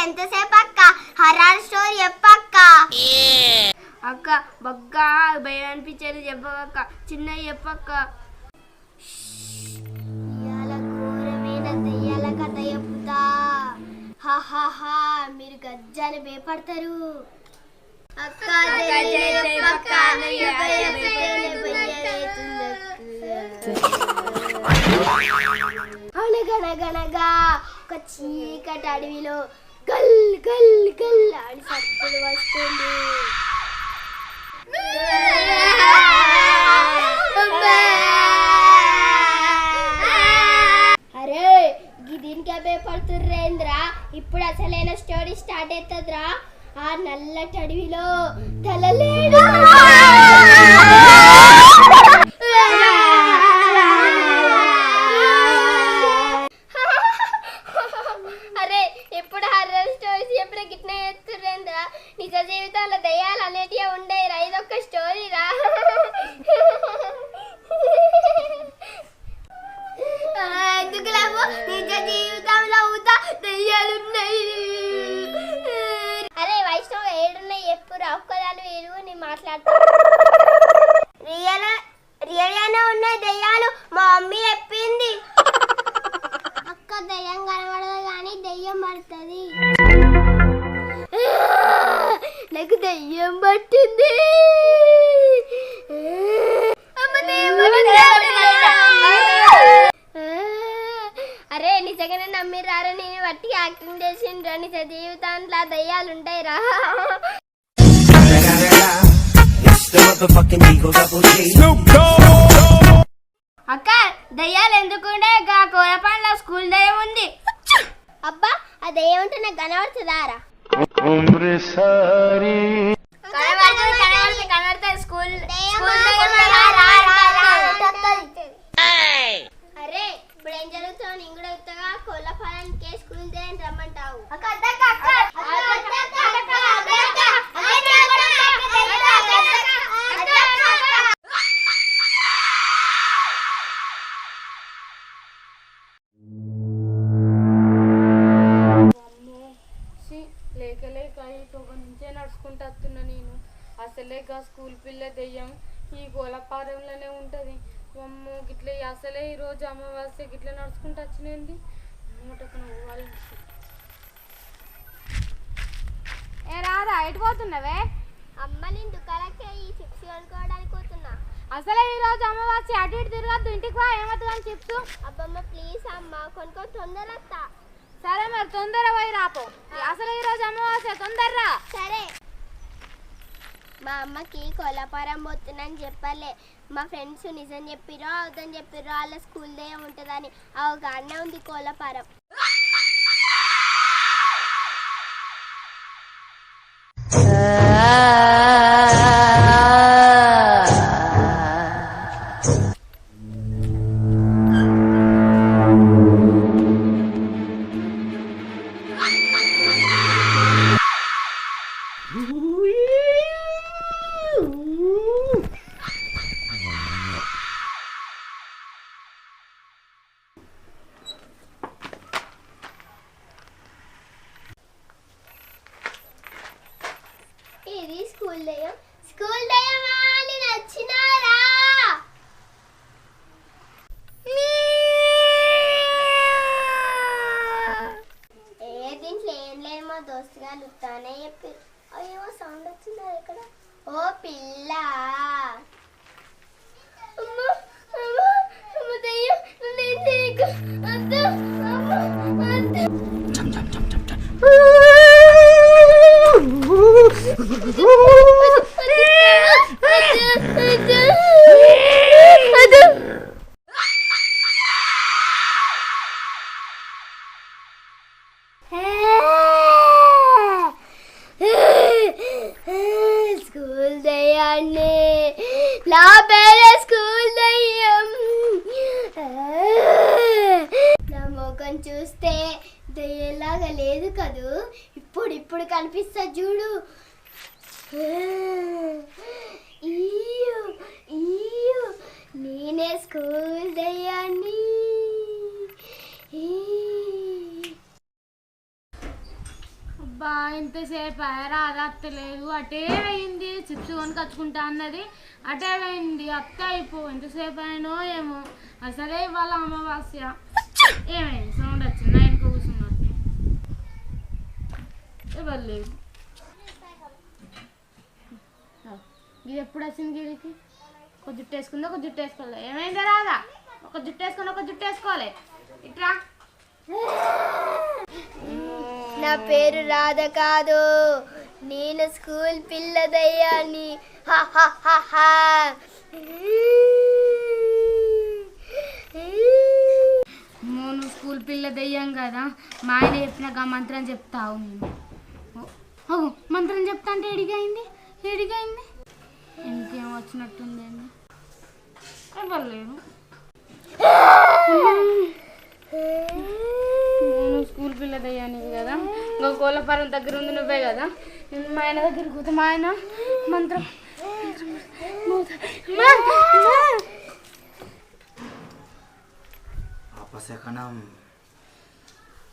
ఎంతసేపు అక్క horror story చెప్పక్క అక్క బగ్గా భయం అనిపించేది చెప్పక్క చిన్న చెప్పక్క ఇవాళ ఘోరమైన దెయ్యాల కథ చెప్తా హాహాహా మీరు గజ్జాని భయపడతారు అక్క చెప్పక్క అనగనగనగా ఒక చీకటి అడవిలో గల్ గల్ అని సప్పుడు వస్తుంది. అరే దీనికి భయపడుతుర్రేంద్రా ఇప్పుడు అసలైన స్టోరీ స్టార్ట్ అవుతుందిరా ఆ నల్లటి అడవిలో తలలేడు. లేవు నిజ జీవితంలో ఊతా దయ్యాలున్నాయి. అరే వైష్ణవ ఏడున్నాయి ఎప్పుడు ఒక్కదాని వేరు నేను మాట్లాడుతా రియల్ రియల్గానే ఉన్నాయి దయ్యాలు మా మమ్మీ చెప్పింది. అక్క దయ్యం కనబడదు కానీ దయ్యం పడుతుంది. నాకు దయ్యం పట్టింది అమ్మ దయ్యం అరే నిజంగానే బట్టి యాక్టింగ్ చేసిండ్రా నిజ జీవితాంట్లో దయ్యాలు ఉంటాయి రా. అక్క దయ్యాలు ఎందుకుండే గా కోరపాండ్ల స్కూల్ దయ్యం ఉంది. అబ్బా అది ఏమంటే నాకు కనబడుతుందారా కనబడుతుంది కనబడుతుంది కనబడుతుంది. స్కూల్ స్కూల్ అరే ఇప్పుడు ఏం జరుగుతుందో నేను కూడా చెప్తాగా కోళ్ళ ఫలానికి స్కూల్ దేని రమ్మంటావు లేక తొగ నుంచే నడుచుకుంటూ వస్తున్నా నేను అసలే గా స్కూల్ పిల్ల దెయ్యం ఈ గోలపారంలోనే ఉంటుంది అమ్మో గిట్ల అసలే ఈ రోజు అమావాస్య గిట్ల నడుచుకుంటూ వాళ్ళు ఏ రాదా ఎటు పోతున్నావే? అమ్మ నేను దుకాణಕ್ಕೆ ఈ చిప్స్ కొనుక్కోవడానికి పోతున్నా. అసలే ఈ రోజు అమావాస్య అటు ఇటు తిరగద్దు ఇంటికి వా ఏమవుతుందని చిప్స్ అబ్బమ్మ ప్లీజ్ అమ్మ కొనుక్కొని తొందరగా సరే మరి తొందర పోయి రాపో అసలు ఈ రోజు అమావాస్య తొందరరా. సరే. మా అమ్మకి కొలపారం పోతున్నాని చెప్పలే. మా ఫ్రెండ్స్ నిజం చెప్పిరో అవుదని చెప్పిరో వాళ్ళ స్కూల్ దే ఉంటుందని. ఆ ఒక అన్న ఉంది కోలపారం. ఏం లేదు మా దోస్తు గారు ఉత్తానే చెప్పి అయ్యో సౌండ్ వచ్చిందా ఇక్కడ ఓ పిల్ల అమ్మ దయ్యం, నన్నేం చేయకు. వద్దు, అమ్మ, వద్దు. స్కూల్ దయ్యాన్ని నా పేరే స్కూల్ దయ్యం నా ముఖం చూస్తే దయ్యేలాగా లేదు కదూ? ఇప్పుడు ఇప్పుడు కనిపిస్తా చూడు. నేనే స్కూల్ దయ్యాన్ని. అబ్బా ఇంతసేపు రాదా అత్తలేదు అటే అయింది చిప్స్ కొనుకొచ్చుకుంటా అన్నది. అటే అయింది అత్త అయిపో ఎంతసేపు అయినో ఏమో. అసలే ఇవాళ అమావాస్య. ఏమైంది? సౌండ్ వచ్చింది? నా కూర్చున్నట్టు ఎవరు లేదు. ఇది ఎప్పుడు వచ్చింది గిరికి ఒక జుట్టు వేసుకుంది ఒక జుట్టు వేసుకోవాలి ఏమైందా రాదా? ఒక జుట్టు వేసుకొని ఒక జుట్టు వేసుకోవాలి ఇట్రా నా పేరు రాధ కాదు. నేను స్కూల్ పిల్లదయ్యాని హా. నువ్వు స్కూల్ పిల్ల దెయ్యం కదా మా ఆయన చెప్పినాక ఆ మంత్రం చెప్తావు నేను. అవు మంత్రం చెప్తా అంటే ఎడిగైంది ఎడిగైంది ఇంకేం వచ్చినట్టుంది అండి ఇవ్వలేరు నువ్వు స్కూల్ పిల్ల దయ్యానికి కదా ఇంకా కోళ్ళపారం దగ్గర ఉంది నువ్వే కదా. మా ఆయన దగ్గరికి పోతే మా ఆయన మంత్రం మా- మా- అపశకనం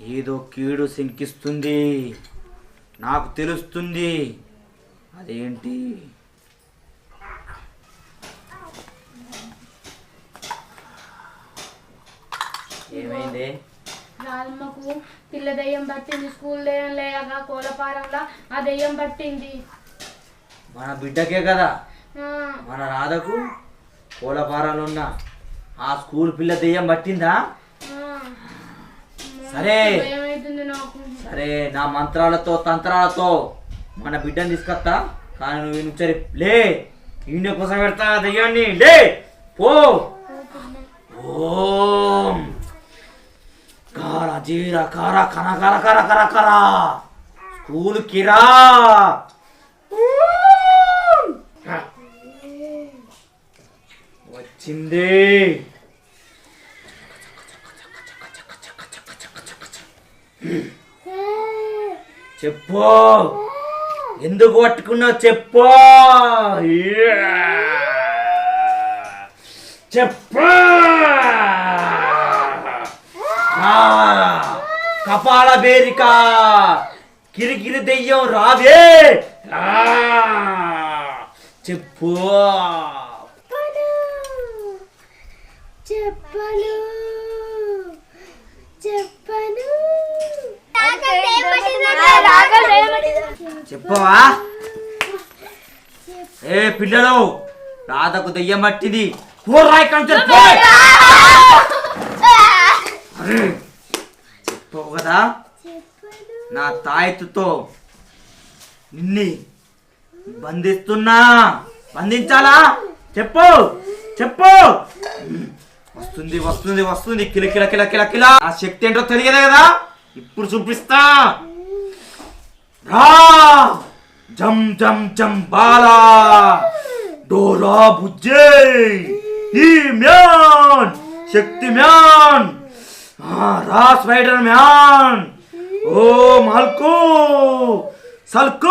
ఏదో కీడు శంకిస్తుంది నాకు తెలుస్తుంది. అదేంటి? ఏమైంది? రాల్మకు పిల్ల దయ్యం పట్టింది స్కూల్ దయ్యం లేక కోలపారంలో ఆ దయ్యం పట్టింది. మన బిడ్డకే కదా? మన రాధకు కోలపారాలు ఉన్న ఆ స్కూల్ పిల్ల దెయ్యం పట్టిందా. సరే. సరే నా మంత్రాలతో తంత్రాలతో మన బిడ్డని తీసుకొస్తా. కానీ నువ్వు నుంచరి లే. ఈయన కోసం పెడతా దెయ్యాన్ని. లే. పో. ఓం. కార జీర కార కన కర కర కర కర. స్కూల్ కిరా. వచ్చింది. చెప్పు. ఎందుకు పట్టుకున్నావు చెప్పు. చెప్పు. ఆ, కపాల బేరిక. కిరికిరి దెయ్యం రావే. ఆ, చెప్పు. చెప్పలు చెప్పవా? ఏ పిల్లలు రాధకు దెయ్యం పట్టింది. పోరా ఇక్కడి చెప్పవు కదా? నా తాయెత్తుతో నిన్ని బంధిస్తున్నా. బంధించాలా? చెప్పు చెప్పు. వస్తుంది వస్తుంది వస్తుంది. కిల కిల కిల కిల కిల. ఆ శక్తి ఏంటో తెలియదు కదా? ఇప్పుడు చూపిస్తా. రా. జం జం జం బాలా. డోరా బుజ్జే. ఈ మ్యాన్. శక్తి మ్యాన్. రా స్పైడర్ మ్యాన్. ఓ మల్కు. సల్కు.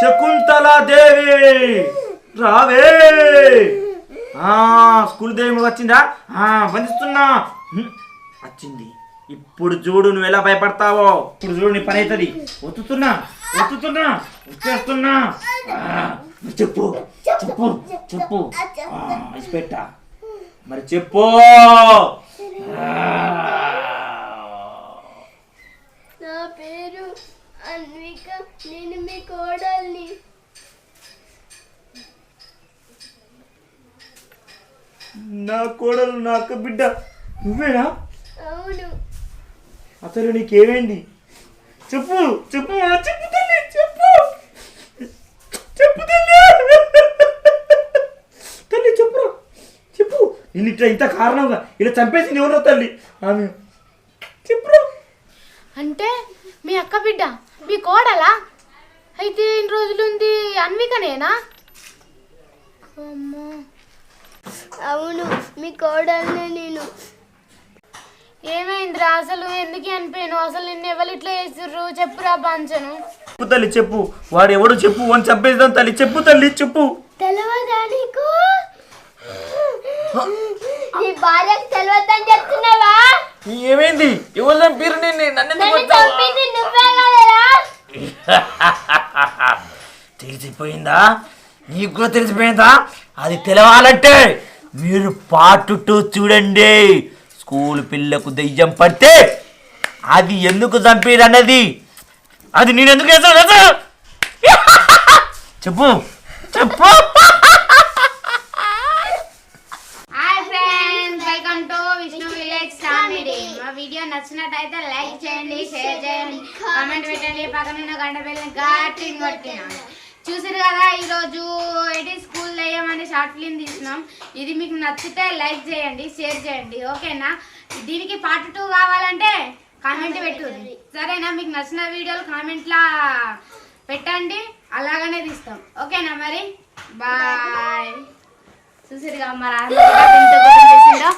శకుంతలా దేవి. రావే. స్కూల్ దేవి వచ్చిందా? ఆ బంధిస్తున్నా. వచ్చింది. ఇప్పుడు చూడు నువ్వు ఎలా భయపడతావో. ఇప్పుడు చూడు నీ పని అవుతుంది ఒత్తుతున్నా ఒత్తుతున్నా వచ్చేస్తున్నా. చెప్పు చెప్పు చెప్పు. ఆ, ఇసిపెట్టా మరి చెప్పు. నా పేరు అన్విక నేను మీ కోడల్ని. నా కోడలు నా అక్క బిడ్డ. నువ్వేనా? అవును. అసలు నీకేమైంది? చెప్పు చెప్పు చెప్పు తల్లి చెప్పు. చెప్పు తల్లి. తల్లి చెప్పు చెప్పు. నేను ఇట్లా ఇంత కారణంగా ఇలా చంపేసింది ఎవరో తల్లి? ఆమె. చెప్పురా. అంటే మీ అక్క బిడ్డ మీ కోడలా? అయితే ఇన్ని రోజులుంది అన్వికనేనా? అమ్మో. అవును మీ కోడల్ని నేను ఏమైందిరా అసలు ఎందుకు అనిపోయాను అసలు నిన్ను ఎవరు ఇట్లా చేసిర్రు? చెప్పురా పంచను చెప్పు తల్లి చెప్పు. వాడు ఎవడు చెప్పు? వాడిని చంపేద్దాం తల్లి. చెప్పు తల్లి చెప్పు. తెలియదా నీకు? నీ భార్యకు తెలియదని చెప్తున్నావా? ఏమైంది? ఎవరు చంపారు నేను నన్ను నన్ను చంపింది నువ్వే కదరా. తెలిసిపోయిందా? నీకు కూడా తెలిసిపోయిందా? అది తెలవాలంటే మీరు పార్ట్ టూ చూడండి. స్కూల్ పిల్లకు దెయ్యం పడితే అది ఎందుకు చంపేదన్నది అది నేను ఎందుకు వేసాను చెప్పు చెప్పు. విష్ణు విలేజ్ వీడియో నచ్చినట్టయితే లైక్ చేయండి షేర్ చేయండి కామెంట్ పెట్టండి. పక్కన గంట బెల్లని గట్టి కొట్టినా. చూసారు కదా ఈరోజు ఎయిటీ స్కూల్ వేయమని షార్ట్ ఫిలిం తీసినాం. ఇది మీకు నచ్చితే లైక్ చేయండి షేర్ చేయండి ఓకేనా? దీనికి పార్ట్ టూ కావాలంటే కామెంట్ పెట్టు. సరేనా? మీకు నచ్చిన వీడియోలు కామెంట్లా పెట్టండి అలాగనే తీస్తాం. ఓకేనా మరి? బాయ్ చూసారుగా మరి చేసిందో?